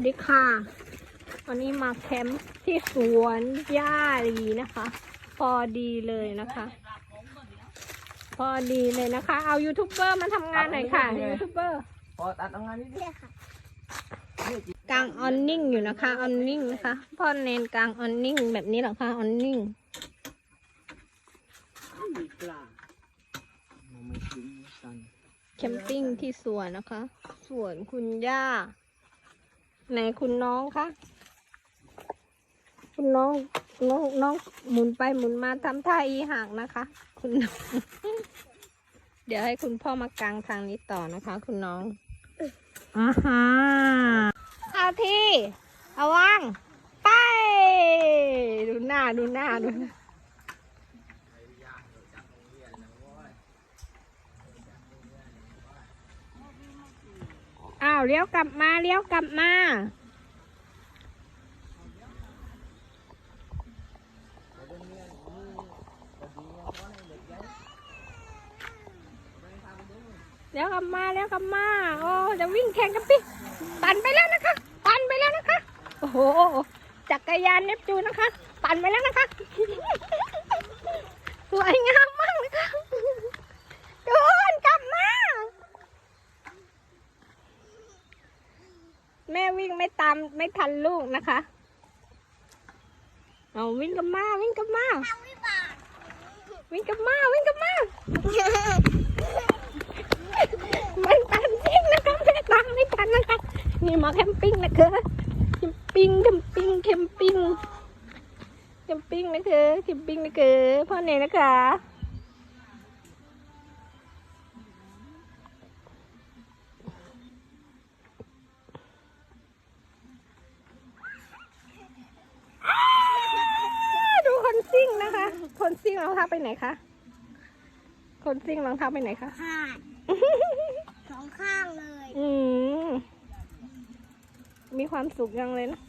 วัสดีค่ะ วันนี้มาแคมป์ที่สวนหญ้าดีนะคะ พอดีเลยนะคะ พอดีเลยนะคะ เอายูทูบเบอร์มาทำงานหน่อยค่ะยูทูบเบอร์พอตัดทำงานนี่ดิกลางออนนิ่งอยู่นะคะออนนิ่งนะคะพ่อเนนกลางออนนิ่งแบบนี้เหรอคะออนนิ่งปลามันไม่ถึงกันแคมปิ้งที่สวนนะคะ สวนคุณย่า ไหนคุณน้องคะคุณน้องน้องน้องหมุนไปหมุนมาทำท่าอีห่างนะคะ คุณน้อง เดี๋ยวให้คุณพ่อมากางทางนี้ต่อนะคะ คุณน้องอ่าฮะเอาที่เอาวาง ไป ดูหน้าดูหน้าดูหน้าาวเลี้ยวกลับมาเลี้ยวกลับมาเลี้ยวกลับมาเลี้ยวกลับมาโอ้จะวิ่งแข่งกันปิ๊ปั่นไปแล้วนะคะ ปั่นไปแล้วนะคะ โอ้โหจักรยานเนปจูนนะคะ ปั่นไปแล้วนะคะสวยงามมากเลยค่ะโดนกลับมา แม่วิ่งไม่ตามไม่ทันลูกนะคะ เอาวิ่งกับมาวิ่งกับมาวิ่งกับมาวิ่งกับมามันตามจริงนะคะแม่ตามไม่ทันนะคะนี่มาแคมปิ้งนะคะแคมปิ้งแคมปิ้งแคมปิ้งแคมปิ้งนะคะแคมปิ้งนะคะพ่อเนยนะคะ คนซิ่งรองเท้าไปไหนคะ คนซิ่งรองเท้าไปไหนคะ ขาดสองข้างเลย อืมมีความสุขยังเลยนะ